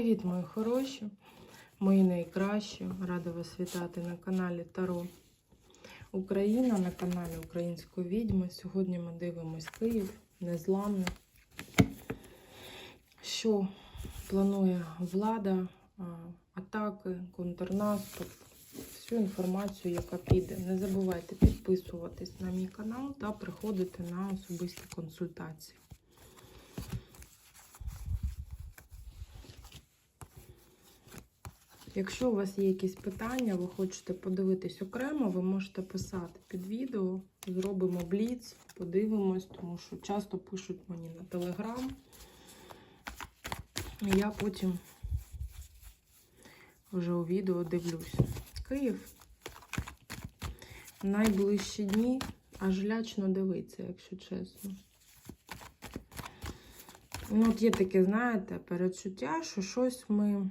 Привіт, мої хороші, мої найкращі. Рада вас вітати на каналі Таро Україна, на каналі Української відьми. Сьогодні ми дивимось Київ, незламний. Що планує влада, атаки, контрнаступ, всю інформацію, яка піде. Не забувайте підписуватись на мій канал та приходити на особисті консультації. Якщо у вас є якісь питання, ви хочете подивитись окремо, ви можете писати під відео, зробимо бліц, подивимось, тому що часто пишуть мені на телеграм. Я потім вже у відео дивлюся. Київ найближчі дні аж лячно дивиться, якщо чесно. Ну, от є таке, знаєте, передчуття, що щось ми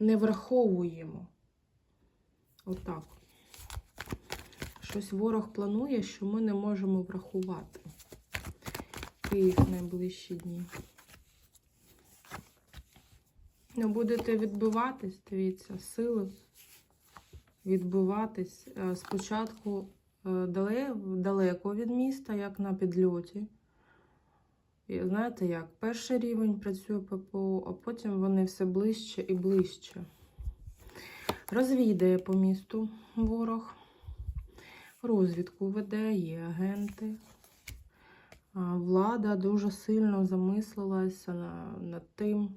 не враховуємо. Отак. Щось ворог планує, що ми не можемо врахувати. Київ найближчі дні. Ну, будете відбиватись, дивіться, сили відбиватись. Е, Спочатку е, далеко від міста, як на підльоті. І знаєте як? Перший рівень працює ППО, а потім вони все ближче і ближче. Розвідає по місту ворог, розвідку веде, є агенти. Влада дуже сильно замислилася над тим,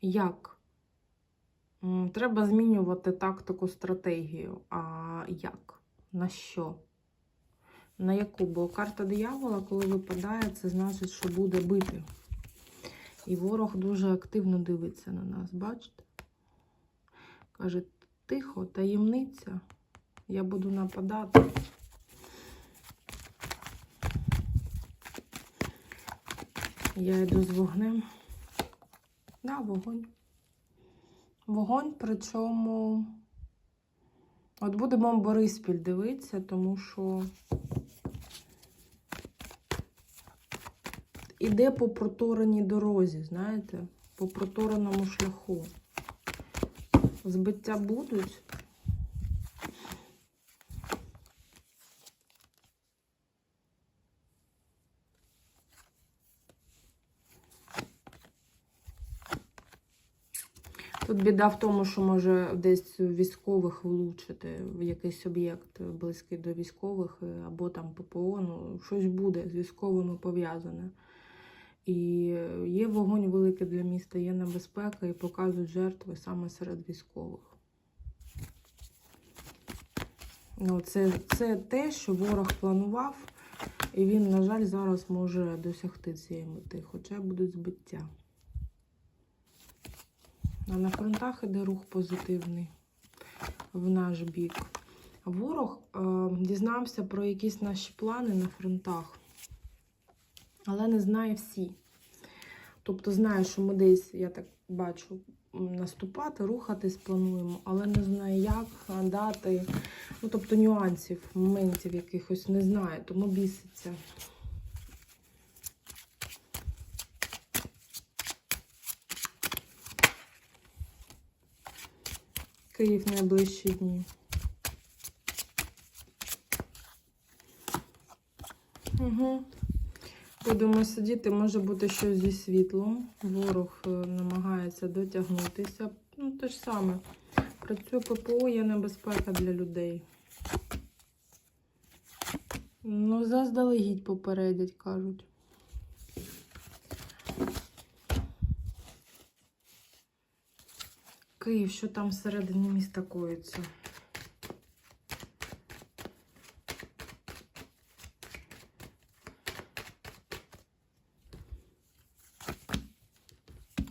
як треба змінювати тактику, стратегію. А як? На що? На яку? Бо карта диявола, коли випадає, це значить, що буде бити. І ворог дуже активно дивиться на нас, бачите? Каже, тихо, таємниця. Я буду нападати. Я йду з вогнем. Да, вогонь. Вогонь, причому. От будемо Бориспіль дивитися, тому що іде по протореній дорозі, знаєте, по протореному шляху. Збиття будуть. Тут біда в тому, що може десь військових влучити в якийсь об'єкт близький до військових, е, або там ППО, ну щось буде з військовими пов'язане. І є вогонь великий для міста, є небезпека і показують жертви саме серед військових. Ну, це, це те, що ворог планував, і він, на жаль, зараз може досягти цієї мети, хоча будуть збиття. А на фронтах іде рух позитивний в наш бік. Ворог е, дізнався про якісь наші плани на фронтах, але не знає всі. Тобто знає, що ми десь, я так бачу, наступати, рухатись плануємо, але не знає, як, дати. Ну, тобто нюансів, моментів якихось не знає, тому біситься. Київ найближчі дні. Угу. Будемо сидіти, може бути щось зі світлом. Ворог е, намагається дотягнутися. Ну, те ж саме. Працює ППО, є небезпека для людей. Ну, заздалегідь попередять, кажуть. Київ, що там всередині міста коїться?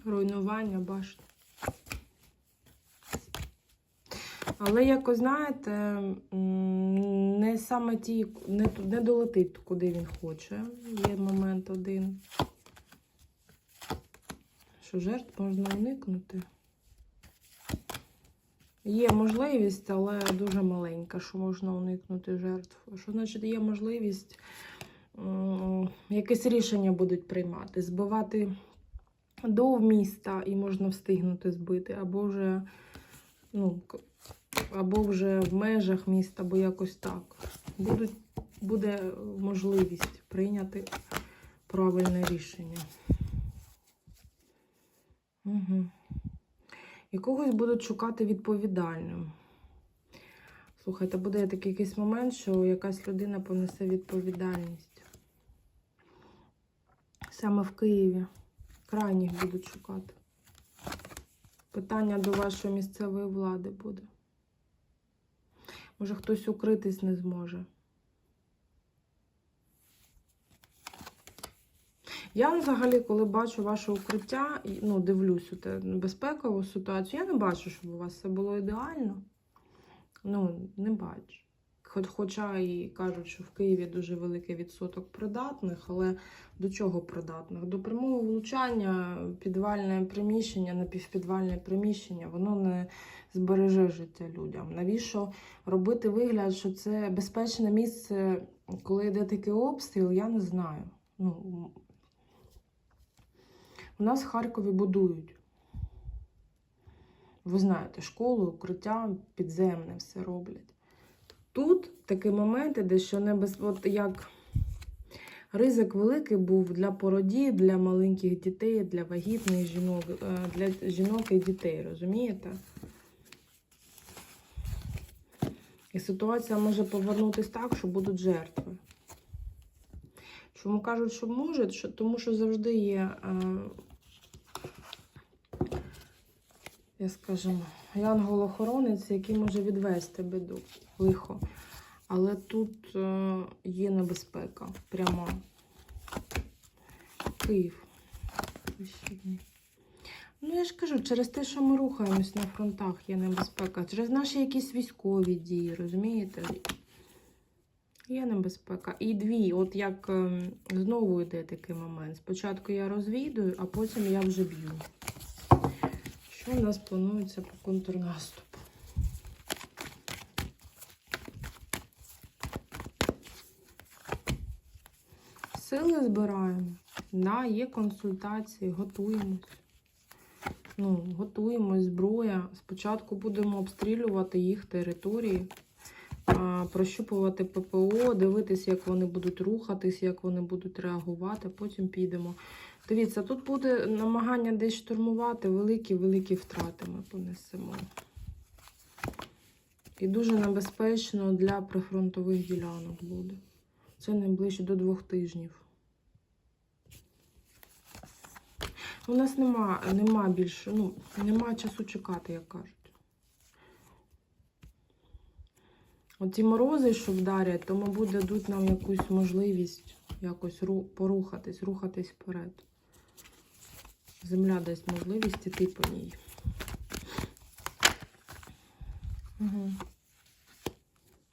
Руйнування, башти. Але якось, знаєте, не саме ті, не, не долетить, куди він хоче. Є момент один. Що жертв можна уникнути. Є можливість, але дуже маленька, що можна уникнути жертв. Що значить є можливість якесь рішення будуть приймати. Збивати до міста і можна встигнути збити, або вже, ну, або вже в межах міста, або якось так. Будуть, буде можливість прийняти правильне рішення. Угу. І когось будуть шукати відповідальним. Слухайте, буде такий якийсь момент, що якась людина понесе відповідальність. Саме в Києві. Крайніх будуть шукати. Питання до вашої місцевої влади буде. Може, хтось укритись не зможе. Я взагалі, коли бачу ваше укриття, ну, дивлюсь безпекову ситуацію, я не бачу, щоб у вас все було ідеально. Ну, не бачу. Хоча і кажуть, що в Києві дуже великий відсоток придатних, але до чого придатних? До прямого влучання підвальне приміщення, напівпідвальне приміщення, воно не збереже життя людям. Навіщо робити вигляд, що це безпечне місце, коли йде такий обстріл, я не знаю. Ну, у нас в Харкові будують. Ви знаєте, школи, укриття, підземне все роблять. Тут такі моменти, де що не. От як ризик великий був для породів, для маленьких дітей, для вагітних жінок, е, для жінок і дітей, розумієте? І ситуація може повернутися так, що будуть жертви. Чому кажуть, що можуть? Тому що завжди є, е, я скажімо, янгол-охоронець, який може відвести біду, лихо. Але тут е, є небезпека прямо. Київ. Ну, я ж кажу, через те, що ми рухаємось на фронтах, є небезпека. Через наші якісь військові дії, розумієте? Є небезпека. І дві, от як ем, знову йде такий момент. Спочатку я розвідую, а потім я вже б'ю. Що у нас планується по контрнаступу? Сили збираємо. Да, є консультації, готуємось. Ну, готуємось, зброя. Спочатку будемо обстрілювати їх території, прощупувати ППО, дивитися, як вони будуть рухатись, як вони будуть реагувати, потім підемо. Дивіться, тут буде намагання десь штурмувати, великі-великі втрати ми понесемо. І дуже небезпечно для прифронтових ділянок буде. Це найближче до двох тижнів. У нас нема, нема більше, ну, нема часу чекати, як кажуть. Оці морози, що вдарять, то, мабуть, дадуть нам якусь можливість якось порухатись, рухатись вперед. Земля дасть можливість іти по ній. Угу.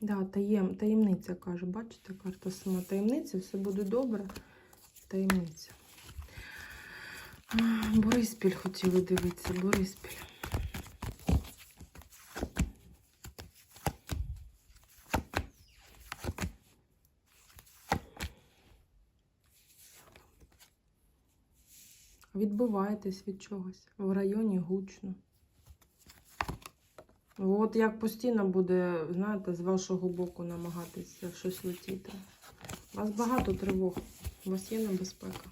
Да, таєм, таємниця каже. Бачите, карта сама таємниця, все буде добре. Таємниця. Бориспіль хотіли дивитися, Бориспіль. Відбуваєтесь від чогось. В районі гучно. От як постійно буде, знаєте, з вашого боку намагатися щось летіти. У вас багато тривог. У вас є небезпека.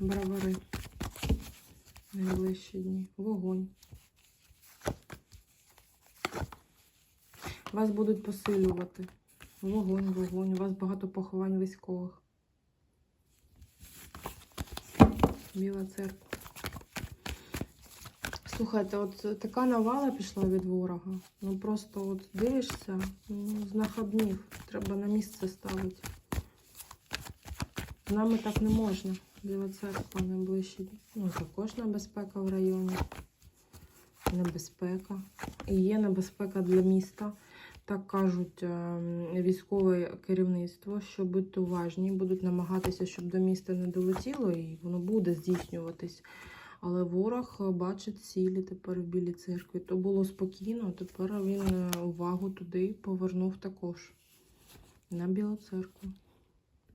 Бравари. Найближчі дні. Вогонь. Вас будуть посилювати. Вогонь, вогонь. У вас багато поховань військових. Біла церква. Слухайте, от така навала пішла від ворога. Ну просто от дивишся, ну, знак обнів. Треба на місце ставити. З нами так не можна. Біла церква найближчі. Ну, також небезпека в районі. Небезпека. І є небезпека для міста. Так кажуть ем, військове керівництво, що будьте уважні, будуть намагатися, щоб до міста не долетіло, і воно буде здійснюватись. Але ворог бачить цілі тепер в Білій церкві. То було спокійно, тепер він е, увагу туди повернув також. на Білу церкву.